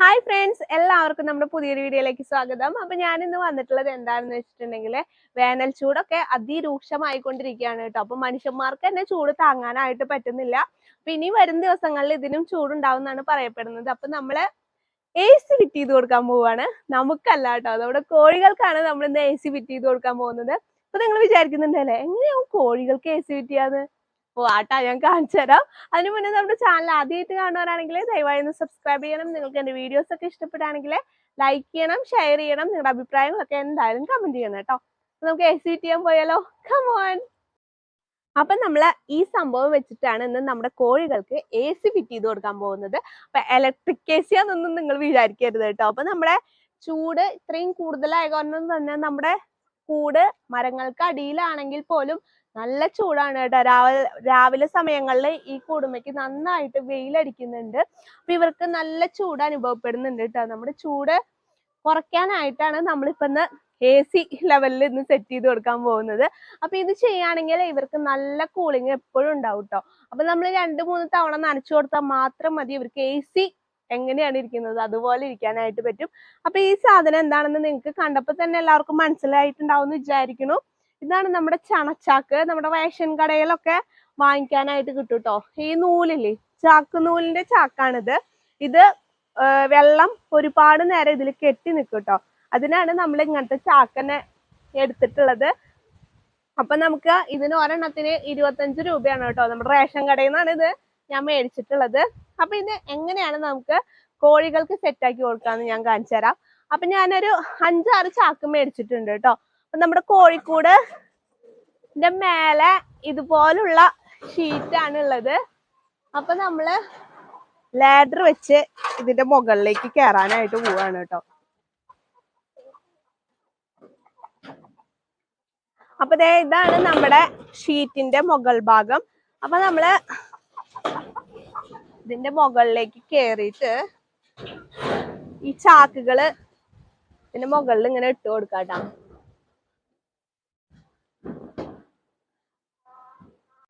Hi friends എല്ലാവർക്കും നമ്മുടെ പുതിയൊരു വീഡിയോയിലേക്ക് സ്വാഗതം. അപ്പൊ ഞാൻ ഇന്ന് വന്നിട്ടുള്ളത് എന്താണെന്ന് വെച്ചിട്ടുണ്ടെങ്കിൽ വേനൽ ചൂടൊക്കെ അതിരൂക്ഷമായിക്കൊണ്ടിരിക്കുകയാണ് കേട്ടോ. അപ്പൊ മനുഷ്യന്മാർക്ക് തന്നെ ചൂട് താങ്ങാനായിട്ട് പറ്റുന്നില്ല. അപ്പൊ ഇനി വരും ദിവസങ്ങളിൽ ഇതിനും ചൂടുണ്ടാവുമെന്നാണ് പറയപ്പെടുന്നത്. അപ്പൊ നമ്മൾ എ സി ഫിറ്റ് ചെയ്ത് കൊടുക്കാൻ പോവാണ് നമുക്കല്ല കേട്ടോ. നമ്മുടെ കോഴികൾക്കാണ് നമ്മൾ ഇന്ന് എ സി ഫിറ്റ് ചെയ്ത് കൊടുക്കാൻ പോകുന്നത്. അപ്പൊ നിങ്ങൾ വിചാരിക്കുന്നുണ്ടല്ലേ? എങ്ങനെയാവും കോഴികൾക്ക് എ സി ഫിറ്റ് ചെയ്യാന്ന്? ഓ ആട്ടാ ഞാൻ കാണിച്ചു തരാം. അതിനു മുന്നേ നമ്മുടെ ചാനൽ ആദ്യമായിട്ട് കാണുവാനാണെങ്കിൽ ദയവായി ഒന്ന് സബ്സ്ക്രൈബ് ചെയ്യണം. നിങ്ങൾക്ക് എന്റെ വീഡിയോസ് ഒക്കെ ഇഷ്ടപ്പെടുകയാണെങ്കിൽ ലൈക്ക് ചെയ്യണം ഷെയർ ചെയ്യണം. നിങ്ങളുടെ അഭിപ്രായങ്ങളൊക്കെ എന്തായാലും കമന്റ് ചെയ്യണം കേട്ടോ. നമുക്ക് എ സി ടി എം പോയാലോ കമോൺ അപ്പൊ നമ്മൾ ഈ സംഭവം വെച്ചിട്ടാണ് ഇന്ന് നമ്മുടെ കോഴികൾക്ക് എ സി ഫിറ്റ് ചെയ്ത് കൊടുക്കാൻ പോകുന്നത്. അപ്പൊ ഇലക്ട്രിക് എ സി ആണെന്നൊന്നും നിങ്ങൾ വിചാരിക്കരുത് കേട്ടോ. അപ്പൊ നമ്മുടെ ചൂട് ഇത്രയും കൂടുതലായ കാരണം തന്നെ നമ്മുടെ കൂട് മരങ്ങൾക്ക് അടിയിലാണെങ്കിൽ പോലും നല്ല ചൂടാണ് കേട്ടോ. രാവിലെ രാവിലെ സമയങ്ങളിൽ ഈ കൂടുമയ്ക്ക് നന്നായിട്ട് വെയിലടിക്കുന്നുണ്ട്. അപ്പൊ ഇവർക്ക് നല്ല ചൂട് അനുഭവപ്പെടുന്നുണ്ട് കേട്ടോ. നമ്മുടെ ചൂട് കുറയ്ക്കാനായിട്ടാണ് നമ്മളിപ്പോ ഇന്ന് എ സി ലെവലിൽ ഇന്ന് സെറ്റ് ചെയ്ത് കൊടുക്കാൻ പോകുന്നത്. അപ്പൊ ഇത് ചെയ്യുകയാണെങ്കിൽ ഇവർക്ക് നല്ല കൂളിംഗ് എപ്പോഴും ഉണ്ടാവും കേട്ടോ. അപ്പൊ നമ്മൾ രണ്ട് മൂന്ന് തവണ നനച്ചു കൊടുത്താൽ മാത്രം മതി ഇവർക്ക് എ സി എങ്ങനെയാണ് ഇരിക്കുന്നത്? അതുപോലെ ഇരിക്കാനായിട്ട് പറ്റും. അപ്പൊ ഈ സാധനം എന്താണെന്ന് നിങ്ങൾക്ക് കണ്ടപ്പോൾ തന്നെ എല്ലാവർക്കും മനസ്സിലായിട്ടുണ്ടാവും എന്ന് വിചാരിക്കുന്നു. ഇതാണ് നമ്മുടെ ചണച്ചാക്ക്. നമ്മുടെ റേഷൻ കടയിലൊക്കെ വാങ്ങിക്കാനായിട്ട് കിട്ടും കേട്ടോ ഈ നൂലില്ലേ? ചാക്ക് നൂലിന്റെ ചാക്കാണിത്. ഇത് വെള്ളം ഒരുപാട് നേരം ഇതിൽ കെട്ടി നിൽക്കും കേട്ടോ അതിനാണ് നമ്മൾ ഇങ്ങനത്തെ ചാക്കനെ എടുത്തിട്ടുള്ളത്. അപ്പൊ നമുക്ക് ഇതിന് ഒരെണ്ണത്തിന് ഇരുപത്തഞ്ച് രൂപയാണ് കേട്ടോ നമ്മുടെ റേഷൻ കടയിൽ നിന്നാണ് ഇത് ഞാൻ മേടിച്ചിട്ടുള്ളത്. അപ്പൊ ഇത് എങ്ങനെയാണ് നമുക്ക് കോഴികൾക്ക് സെറ്റ് ആക്കി കൊടുക്കാന്ന് ഞാൻ കാണിച്ചു തരാം. അപ്പൊ ഞാനൊരു അഞ്ചാറ് ചാക്ക് മേടിച്ചിട്ടുണ്ട് കേട്ടോ. അപ്പൊ നമ്മുടെ കോഴിക്കൂട് മേലെ ഇതുപോലുള്ള ഷീറ്റാണ് ഉള്ളത്. അപ്പൊ നമ്മൾ ലാഡർ വെച്ച് ഇതിന്റെ മുകളിലേക്ക് കയറാനായിട്ട് പോവാണ് കേട്ടോ. അപ്പൊ ഇതാണ് നമ്മുടെ ഷീറ്റിന്റെ മുകൾ ഭാഗം. അപ്പൊ നമ്മൾ ഇതിന്റെ മുകളിലേക്ക് കേറിയിട്ട് ഈ ചാക്കുകൾ ഇതിന്റെ മുകളിൽ ഇങ്ങനെ ഇട്ട് കൊടുക്കാട്ടാ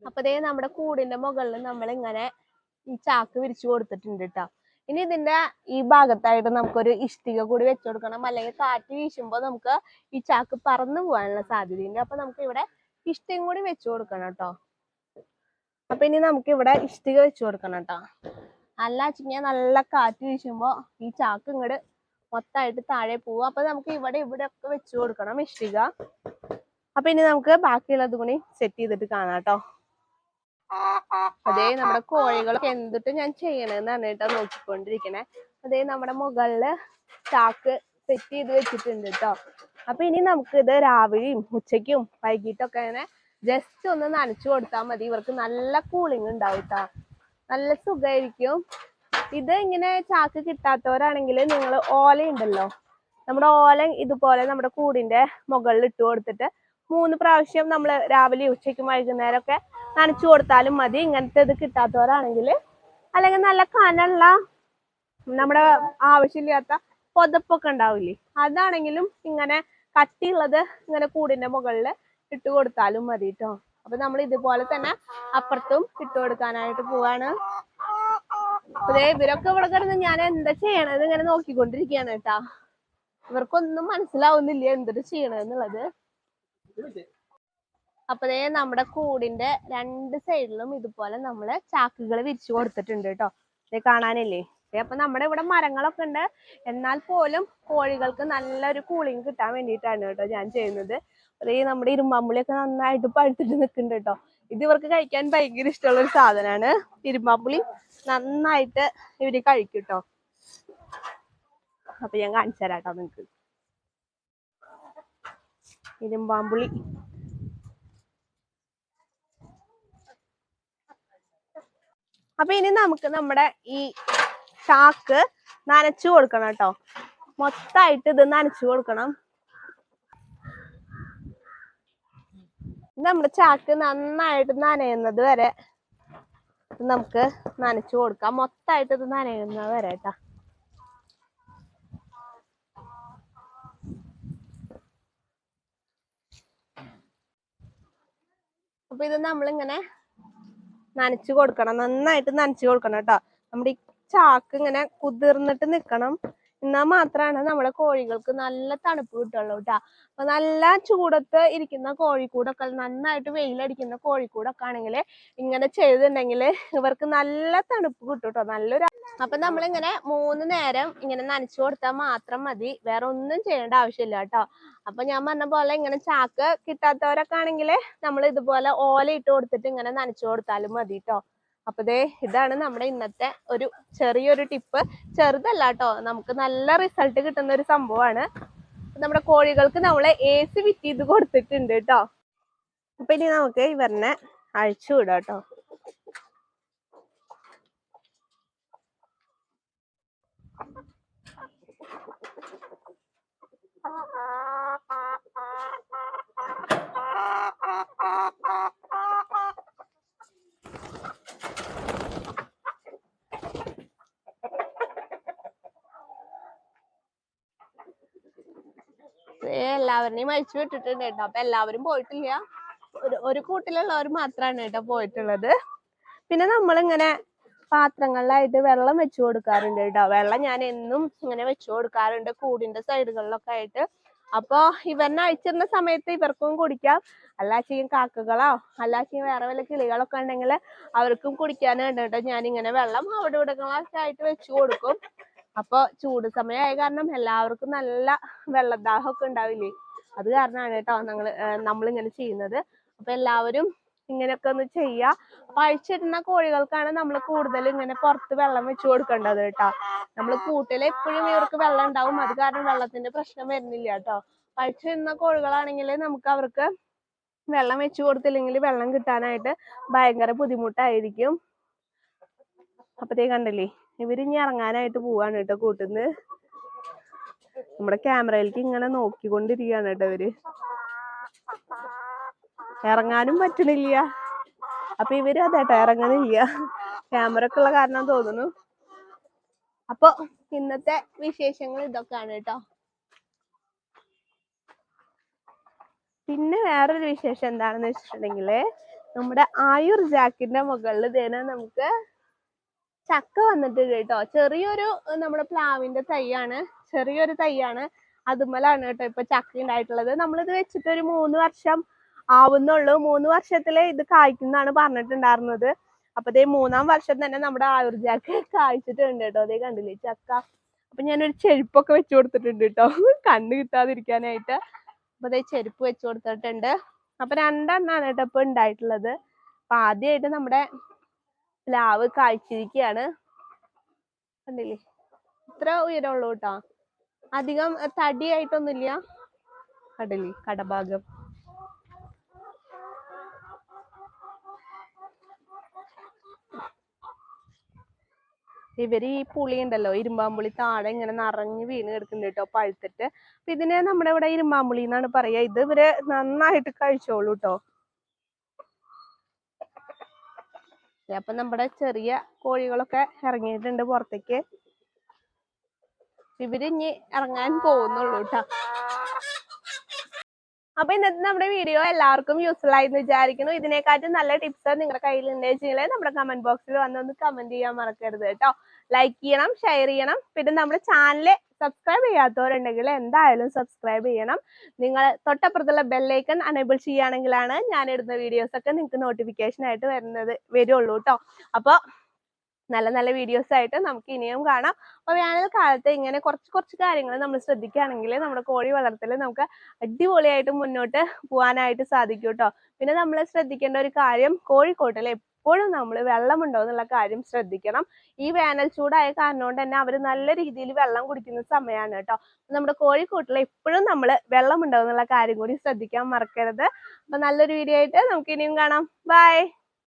അപ്പൊ ദേ നമ്മുടെ കൂടിന്റെ മുകളിൽ നമ്മൾ ഇങ്ങനെ ഈ ചാക്ക് വിരിച്ചു കൊടുത്തിട്ടുണ്ട് കേട്ടോ ഇനി ഇതിന്റെ ഈ ഭാഗത്തായിട്ട് നമുക്കൊരു ഇഷ്ടിക കൂടി വെച്ചു കൊടുക്കണം. അല്ലെങ്കിൽ കാറ്റ് വീശുമ്പോ നമുക്ക് ഈ ചാക്ക് പറന്നു പോകാനുള്ള സാധ്യതയുണ്ട്. അപ്പൊ നമുക്ക് ഇവിടെ ഇഷ്ടികം കൂടി വെച്ചു കൊടുക്കണം കേട്ടോ അപ്പൊ ഇനി നമുക്ക് ഇവിടെ ഇഷ്ടിക വെച്ചു കൊടുക്കണം കേട്ടോ അല്ല വെച്ചിങ്ങനെ നല്ല കാറ്റ് വീശുമ്പോ ഈ ചാക്ക് ഇങ്ങോട്ട് മൊത്തമായിട്ട് താഴെ പോവും. അപ്പൊ നമുക്ക് ഇവിടെ ഇവിടെ ഒക്കെ വെച്ചു കൊടുക്കണം ഇഷ്ടിക. അപ്പൊ ഇനി നമുക്ക് ബാക്കിയുള്ളത് കൂടി സെറ്റ് ചെയ്തിട്ട് കാണാം കേട്ടോ അതേ നമ്മുടെ കോഴികളൊക്കെ എന്തിട്ട് ഞാൻ ചെയ്യണെന്നാണ് കേട്ടോ നോക്കിക്കൊണ്ടിരിക്കണേ. അതേ നമ്മുടെ മുകളിൽ ചാക്ക് സെറ്റ് ചെയ്ത് വെച്ചിട്ടുണ്ട് കേട്ടോ അപ്പൊ ഇനി നമുക്ക് ഇത് രാവിലെയും ഉച്ചയ്ക്കും വൈകിട്ടൊക്കെ ഇങ്ങനെ ജസ്റ്റ് ഒന്ന് നനച്ചു കൊടുത്താൽ മതി. ഇവർക്ക് നല്ല കൂളിംഗ് ഉണ്ടാവും കേട്ടോ നല്ല സുഖമായിരിക്കും ഇത് ഇങ്ങനെ ചാക്ക് കിട്ടാത്തവരാണെങ്കിൽ നിങ്ങൾ ഓല ഉണ്ടല്ലോ. നമ്മുടെ ഓല ഇതുപോലെ നമ്മുടെ കൂടിന്റെ മുകളിൽ ഇട്ട് കൊടുത്തിട്ട് മൂന്ന് പ്രാവശ്യം നമ്മൾ രാവിലെ ഉച്ചയ്ക്കും വൈകുന്നേരം ഒക്കെ നനച്ചു കൊടുത്താലും മതി. ഇങ്ങനത്തെ ഇത് കിട്ടാത്തവരാണെങ്കിൽ അല്ലെങ്കിൽ നല്ല കനുള്ള നമ്മുടെ ആവശ്യമില്ലാത്ത പൊതപ്പൊക്കെ ഉണ്ടാവില്ലേ? അതാണെങ്കിലും ഇങ്ങനെ കട്ടിയുള്ളത് ഇങ്ങനെ കൂടിന്റെ മുകളിൽ ഇട്ട് കൊടുത്താലും മതി കേട്ടോ അപ്പൊ നമ്മൾ ഇതുപോലെ തന്നെ അപ്പുറത്തും ഇട്ട് കൊടുക്കാനായിട്ട് പോവാണ്. അതെ ഇവരൊക്കെ ഇവിടെ കിടന്ന് ഞാൻ എന്താ ചെയ്യണത് ഇങ്ങനെ നോക്കിക്കൊണ്ടിരിക്കുകയാണ് കേട്ടാ. ഇവർക്കൊന്നും മനസ്സിലാവുന്നില്ല എന്തൊരു ചെയ്യണെന്നുള്ളത് അപ്പതേ നമ്മുടെ കൂടിന്റെ രണ്ട് സൈഡിലും ഇതുപോലെ നമ്മൾ ചാക്കുകൾ വിരിച്ചു കൊടുത്തിട്ടുണ്ട് കേട്ടോ ഇത് കാണാനില്ലേ? അപ്പൊ നമ്മുടെ ഇവിടെ മരങ്ങളൊക്കെ ഉണ്ട്. എന്നാൽ പോലും കോഴികൾക്ക് നല്ലൊരു കൂളിംഗ് കിട്ടാൻ വേണ്ടിയിട്ടാണ് കേട്ടോ ഞാൻ ചെയ്യുന്നത്. അതേ നമ്മുടെ ഇരുമ്പാമ്പുളിയൊക്കെ നന്നായിട്ട് പഴുത്തിട്ട് നിൽക്കുന്നുണ്ട് കേട്ടോ. ഇത് ഇവർക്ക് കഴിക്കാൻ ഭയങ്കര ഇഷ്ടമുള്ള ഒരു സാധനമാണ്. ഇരുമ്പാമ്പുളി നന്നായിട്ട് ഇവർ കഴിക്കും കേട്ടോ. അപ്പൊ ഞാൻ കാണിച്ചു തരാം കേട്ടോ നിങ്ങക്ക് ഇരുമ്പാമ്പുളി. അപ്പൊ ഇനി നമുക്ക് നമ്മുടെ ഈ ചാക്ക് നനച്ചു കൊടുക്കണം കേട്ടോ. മൊത്തമായിട്ട് ഇത് നനച്ചു കൊടുക്കണം. നമ്മുടെ ചാക്ക് നന്നായിട്ട് നനയുന്നത് വരെ നമുക്ക് നനച്ചു കൊടുക്കാം. മൊത്തമായിട്ട് ഇത് നനയുന്നത് വരെ കേട്ടാ അപ്പൊ ഇത് നമ്മളിങ്ങനെ നനച്ചു കൊടുക്കണം. നന്നായിട്ട് നനച്ചു കൊടുക്കണം കേട്ടോ നമ്മുടെ ഈ ചാക്ക് ഇങ്ങനെ കുതിർന്നിട്ട് നിക്കണം. എന്നാൽ മാത്രമാണ് നമ്മുടെ കോഴികൾക്ക് നല്ല തണുപ്പ് കിട്ടുള്ളൂ കേട്ടോ അപ്പൊ നല്ല ചൂടത്ത് ഇരിക്കുന്ന കോഴിക്കൂടൊക്കെ നന്നായിട്ട് വെയിലടിക്കുന്ന കോഴിക്കൂടൊക്കെ ആണെങ്കിൽ ഇങ്ങനെ ചെയ്തിട്ടുണ്ടെങ്കിൽ ഇവർക്ക് നല്ല തണുപ്പ് കിട്ടും കേട്ടോ നല്ലൊരു അപ്പൊ നമ്മളിങ്ങനെ മൂന്ന് നേരം ഇങ്ങനെ നനച്ചു കൊടുത്താൽ മാത്രം മതി. വേറെ ഒന്നും ചെയ്യേണ്ട ആവശ്യമില്ല കേട്ടോ അപ്പൊ ഞാൻ പറഞ്ഞ പോലെ ഇങ്ങനെ ചാക്ക് കിട്ടാത്തവരൊക്കെ ആണെങ്കിൽ നമ്മൾ ഇതുപോലെ ഓല ഇട്ട് കൊടുത്തിട്ട് ഇങ്ങനെ നനച്ചു കൊടുത്താലും മതി കേട്ടോ അപ്പൊ ദേ ഇതാണ് നമ്മുടെ ഇന്നത്തെ ഒരു ചെറിയൊരു ടിപ്പ് ചെറുതല്ല കേട്ടോ നമുക്ക് നല്ല റിസൾട്ട് കിട്ടുന്ന ഒരു സംഭവമാണ് നമ്മുടെ കോഴികൾക്ക് നമ്മളെ എ സി ഫിറ്റ് ചെയ്ത് കൊടുത്തിട്ടുണ്ട് കേട്ടോ അപ്പൊ ഇനി നമുക്ക് ഇവരനെ അഴിച്ചു വിടാം കേട്ടോ എല്ലാവരുടെയും അഴിച്ചു വിട്ടിട്ടുണ്ട് കേട്ടോ. അപ്പൊ എല്ലാവരും പോയിട്ടില്ല. ഒരു ഒരു കൂട്ടിലുള്ളവർ മാത്രമാണ് കേട്ടോ പോയിട്ടുള്ളത്. പിന്നെ നമ്മളിങ്ങനെ പാത്രങ്ങളിലായിട്ട് വെള്ളം വെച്ചു കൊടുക്കാറുണ്ട് കേട്ടോ. വെള്ളം ഞാൻ എന്നും ഇങ്ങനെ വെച്ചു കൊടുക്കാറുണ്ട് കൂടിന്റെ സൈഡുകളിലൊക്കെ ആയിട്ട്. അപ്പൊ ഇവരിനെ അഴിച്ചിരുന്ന സമയത്ത് ഇവർക്കും കുടിക്കാം. അല്ലാച്ചെയും കാക്കകളോ അല്ലാച്ചെയും വേറെ വല്ല കിളികളൊക്കെ ഉണ്ടെങ്കിൽ അവർക്കും കുടിക്കാനുണ്ട് കേട്ടോ ഞാൻ ഇങ്ങനെ വെള്ളം അവിടെ ഇവിടങ്ങളൊക്കെ ആയിട്ട് വെച്ചു കൊടുക്കും. അപ്പൊ ചൂട് സമയമായ കാരണം എല്ലാവർക്കും നല്ല വെള്ളദാഹമൊക്കെ ഉണ്ടാവില്ലേ? അത് കാരണമാണ് കേട്ടോ ഞങ്ങൾ നമ്മളിങ്ങനെ ചെയ്യുന്നത്. അപ്പൊ എല്ലാവരും ഇങ്ങനെയൊക്കെ ഒന്ന് ചെയ്യാ. അപ്പൊ അഴിച്ചിടുന്ന കോഴികൾക്കാണ് നമ്മൾ കൂടുതൽ ഇങ്ങനെ പുറത്ത് വെള്ളം വെച്ച് കൊടുക്കേണ്ടത് കേട്ടോ. നമ്മൾ കൂട്ടിൽ എപ്പോഴും ഇവർക്ക് വെള്ളം ഉണ്ടാവും. അത് കാരണം വെള്ളത്തിന്റെ പ്രശ്നം വരുന്നില്ല കേട്ടോ. അഴിച്ചിടുന്ന കോഴികളാണെങ്കിൽ നമുക്ക് അവർക്ക് വെള്ളം വെച്ച് കൊടുത്തില്ലെങ്കിൽ വെള്ളം കിട്ടാനായിട്ട് ഭയങ്കര ബുദ്ധിമുട്ടായിരിക്കും. അപ്പത്തേ കണ്ടില്ലേ? ഇവരിഞ്ഞി ഇറങ്ങാനായിട്ട് പോവാണ് കേട്ടോ കൂട്ടുന്ന്. നമ്മുടെ ക്യാമറയിലേക്ക് ഇങ്ങനെ നോക്കിക്കൊണ്ടിരിക്കുകയാണ് കേട്ടോ ഇവർ. ഇറങ്ങാനും പറ്റുന്നില്ല അപ്പൊ ഇവർ അതേട്ടോ ഇറങ്ങണില്ല ക്യാമറ ഒക്കെ ഉള്ള കാരണം തോന്നുന്നു. അപ്പൊ ഇന്നത്തെ വിശേഷങ്ങൾ ഇതൊക്കെയാണ് കേട്ടോ. പിന്നെ വേറൊരു വിശേഷം എന്താണെന്ന് വെച്ചിട്ടുണ്ടെങ്കിൽ നമ്മുടെ ആയുർ ജാക്കിന്റെ മുകളിൽ ഇതേനെ നമുക്ക് ചക്ക വന്നിട്ടുണ്ട് കേട്ടോ ചെറിയൊരു നമ്മുടെ പ്ലാവിന്റെ തൈയാണ്. ചെറിയൊരു തൈയാണ്. അതുമലാണ് കേട്ടോ ഇപ്പൊ ചക്ക ഉണ്ടായിട്ടുള്ളത് നമ്മളിത് വെച്ചിട്ട് ഒരു മൂന്ന് വർഷം ആവുന്നുള്ളൂ. മൂന്ന് വർഷത്തിൽ ഇത് കായ്ക്കുന്നാണ് പറഞ്ഞിട്ടുണ്ടായിരുന്നത്. അപ്പൊ ദേ മൂന്നാം വർഷം തന്നെ നമ്മുടെ ആയുർജാക്ക് കായ്ച്ചിട്ടുണ്ട് കേട്ടോ അതേ കണ്ടില്ലേ ചക്ക? അപ്പൊ ഞാനൊരു ചെരുപ്പൊക്കെ വെച്ചു കൊടുത്തിട്ടുണ്ട് കേട്ടോ കണ്ണ് കിട്ടാതിരിക്കാനായിട്ട്. അപ്പൊ ദേ ചെരുപ്പ് വെച്ചു കൊടുത്തിട്ടുണ്ട്. അപ്പൊ രണ്ടെണ്ണാണ് കേട്ടോ ഇപ്പൊ ഉണ്ടായിട്ടുള്ളത് അപ്പൊ ആദ്യമായിട്ട് നമ്മുടെ പ്ലാവ് കായ്ച്ചിരിക്കുകയാണ് കണ്ടില്ലേ? ഇത്ര ഉയരമുള്ളൂ കേട്ടോ. അധികം തടിയായിട്ടൊന്നുമില്ല. കണ്ടില്ലേ? കടഭാഗം. ഇവർ ഈ പുളി ഉണ്ടല്ലോ ഇരുമ്പാമ്പുളി താഴെ ഇങ്ങനെ നിറഞ്ഞു വീണ് കിടക്കുന്നുണ്ട് കേട്ടോ പഴുത്തിട്ട്. അപ്പൊ ഇതിനെ നമ്മുടെ ഇവിടെ ഇരുമ്പാമ്പുളി എന്നാണ് പറയാ ഇത് ഇവർ നന്നായിട്ട് കഴിച്ചോളൂ കേട്ടോ. അപ്പൊ നമ്മുടെ ചെറിയ കോഴികളൊക്കെ ഇറങ്ങിയിട്ടുണ്ട് പുറത്തേക്ക്. ഇവർ ഇനി ഇറങ്ങാൻ പോകുന്നുള്ളൂ കേട്ടോ അപ്പൊ ഇന്നത്തെ നമ്മുടെ വീഡിയോ എല്ലാവർക്കും യൂസ്ഫുൾ എന്ന് വിചാരിക്കുന്നു. ഇതിനെക്കാട്ടും നല്ല ടിപ്സ് നിങ്ങളുടെ കയ്യിൽ ഉണ്ടെങ്കിൽ നമ്മുടെ കമന്റ് ബോക്സിൽ വന്ന് ഒന്ന് കമന്റ് ചെയ്യാൻ മറക്കരുത് കേട്ടോ ലൈക്ക് ചെയ്യണം ഷെയർ ചെയ്യണം. പിന്നെ നമ്മുടെ ചാനൽ സബ്സ്ക്രൈബ് ചെയ്യാത്തവരുണ്ടെങ്കിൽ എന്തായാലും സബ്സ്ക്രൈബ് ചെയ്യണം. നിങ്ങൾ തൊട്ടപ്പുറത്തുള്ള ബെല്ലൈക്കൺ അനേബിൾ ചെയ്യുകയാണെങ്കിലാണ് ഞാൻ ഇടുന്ന വീഡിയോസ് ഒക്കെ നിങ്ങൾക്ക് നോട്ടിഫിക്കേഷൻ ആയിട്ട് വരുന്നത് വരുള്ളൂ കേട്ടോ അപ്പോൾ നല്ല നല്ല വീഡിയോസ് ആയിട്ട് നമുക്ക് ഇനിയും കാണാം. അപ്പോൾ വേനൽക്കാലത്ത് ഇങ്ങനെ കുറച്ച് കുറച്ച് കാര്യങ്ങൾ നമ്മൾ ശ്രദ്ധിക്കുകയാണെങ്കിൽ നമ്മുടെ കോഴി വളർത്തൽ നമുക്ക് അടിപൊളിയായിട്ട് മുന്നോട്ട് പോകാനായിട്ട് സാധിക്കും കേട്ടോ പിന്നെ നമ്മൾ ശ്രദ്ധിക്കേണ്ട ഒരു കാര്യം കോഴിക്കോട്ടിൽ എപ്പോഴും നമ്മൾ വെള്ളമുണ്ടോ എന്നുള്ള കാര്യം ശ്രദ്ധിക്കണം. ഈ വേനൽ ചൂടായ കാരണം കൊണ്ട് തന്നെ അവർ നല്ല രീതിയിൽ വെള്ളം കുടിക്കുന്ന സമയമാണ് കേട്ടോ. നമ്മുടെ കോഴിക്കോട്ടിൽ എപ്പോഴും നമ്മൾ വെള്ളമുണ്ടോ എന്നുള്ള കാര്യം കൂടി ശ്രദ്ധിക്കാൻ മറക്കരുത്. അപ്പൊ നല്ലൊരു വീഡിയോ ആയിട്ട് നമുക്ക് ഇനിയും കാണാം. ബൈ